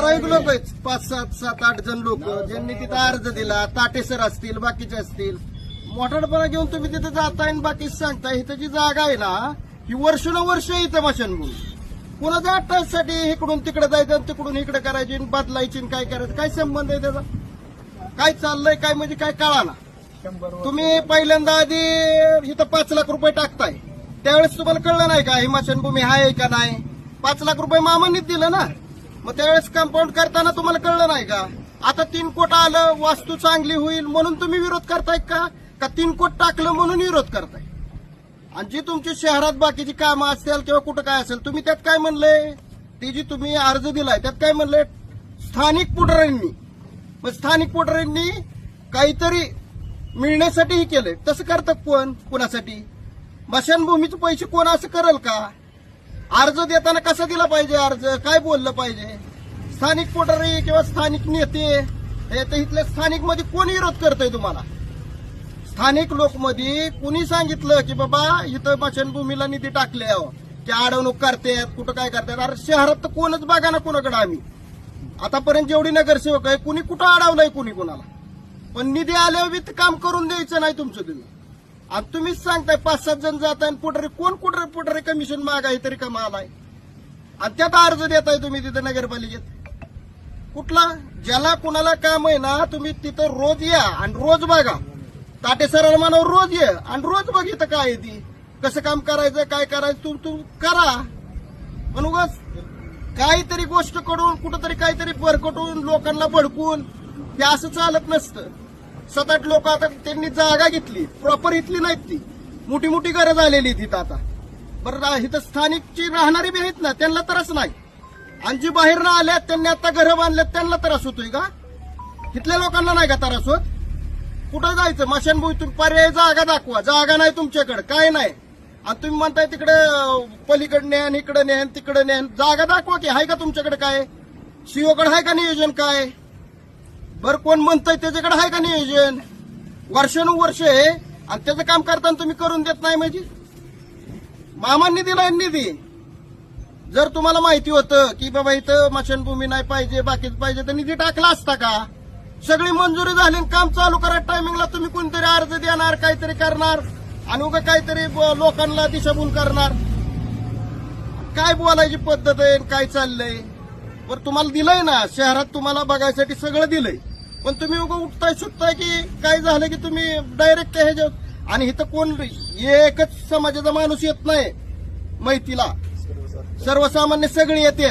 ठराविक लोक आहेत. पाच सात सात आठ जण लोक ज्यांनी तिथं अर्ज दिला ताटेसर असतील बाकीचे असतील. मोठाडपणा घेऊन तुम्ही तिथं जाताय आणि बाकी सांगताय. इथं जी जागा आहे ना ही वर्षानुवर्ष इथं मशानभूमी कुणाच्या अठ्ठावीससाठी इकडून तिकडे जायचं आणि तिकडून इकडे करायची बदलायची काय करायचं? काय संबंध आहे त्याचा? काय चाललंय काय म्हणजे काय कळा ना. तुम्ही पहिल्यांदा आधी इथं पाच लाख रुपये टाकताय. त्यावेळेस तुम्हाला कळलं नाही का ही मशानभूमी आहे का नाही? पाच लाख रुपये मामांनीच दिलं ना. मग त्यावेळेस कंपाऊंड करताना तुम्हाला कळलं नाही का? आता तीन कोट आलं वास्तू चांगली होईल म्हणून तुम्ही विरोध करताय का? का तीन कोट टाकलं म्हणून विरोध करताय? आणि जी तुमची शहरात बाकीची कामं असतील किंवा कुठं काय असेल तुम्ही त्यात काय म्हणले? ती जी तुम्ही अर्ज दिलाय त्यात काय म्हणले? स्थानिक पुढाऱ्यांनी. मग स्थानिक पुढाऱ्यांनी काहीतरी मिळण्यासाठीही केलंय. तसं करतं कोण? कोणासाठी? मशानभूमीचे पैसे कोण असं करेल का? अर्ज देताना कसा दिला पाहिजे अर्ज? काय बोललं पाहिजे? स्थानिक पोटारी किंवा स्थानिक नेते हे तर इथल्या स्थानिकमध्ये कोण विरोध करतोय तुम्हाला? स्थानिक लोकमध्ये कुणी सांगितलं की बाबा इथं भाषणभूमीला निधी टाकले की हो. अडवणूक करतायत कुठं काय करतायत अरे शहरात तर कोणच बघा ना कोणाकडे आम्ही. आतापर्यंत जेवढी नगरसेवक आहे कुणी कुठं अडवलंय कुणी कुणाला? पण निधी आल्यावर काम करून द्यायचं नाही तुमचं तुम्ही. आणि तुम्हीच सांगताय पाच सात जण जात आहे पुढे कोण कुठे पुढे कमिशन मागाय तरी का आलाय आणि त्यात अर्ज देताय तुम्ही तिथं नगरपालिकेत. कुठला? ज्याला कुणाला काम आहे ना तुम्ही तिथं रोज या आणि रोज बघा. ताटे सरांना रोज ये आणि रोज बघ इथं काय आहे ती. कसं काम करायचं काय करायचं तू तू करा. पण उगाच काहीतरी गोष्ट करून कुठंतरी काहीतरी भरकटून लोकांना भडकून हे असं चालत नसतं. सात आठ लोक आता त्यांनी जागा घेतली. प्रॉपर इथली नाहीत ती. मोठी मोठी घरं झालेली तिथं आता. बरं इथं स्थानिकची राहणारी बी आहेत ना त्यांना त्रास नाही. आणि जी बाहेर आल्यात त्यांनी आता घरं बांधल्यात त्यांना त्रास होतोय का? इथल्या लोकांना नाही का त्रास होत? कुठं जायचं? मशानभूमीतून पर्याय जागा दाखवा. जागा नाही तुमच्याकडे काय नाही. आणि तुम्ही म्हणताय तिकडे पलीकडे न्यान इकडे न्यान तिकडे न्यान. जागा दाखवा की आहे का तुमच्याकडे काय? सीओकडे आहे का नियोजन काय? बर कोण म्हणतंय त्याच्याकडे आहे का नियोजन? वर्षानुवर्ष आहे. आणि त्याचं काम करताना तुम्ही करून देत नाही म्हणजे? मामांनी दिलाय निधी. जर तुम्हाला माहिती होतं की बाबा इथं मशानभूमी नाही पाहिजे बाकीच पाहिजे तर निधी टाकला असता का? सगळी मंजुरी झाली आणि काम चालू करा. टायमिंगला तुम्ही कोणतरी अर्ज देणार काहीतरी करणार आणि उगा काहीतरी लोकांना दिशाभूल करणार. काय बोलायची पद्धत आहे आणि काय चाललंय? बरं तुम्हाला दिलंय ना? शहरात तुम्हाला बघायसाठी सगळं दिलंय. पण तुम्ही उगा उठताय सुटताय की काय झालं की तुम्ही डायरेक्ट ह्याच्या आणि इथं कोण एकच समाजाचा माणूस येत नाही माहितीला सर्वसामान्य सगळी येते.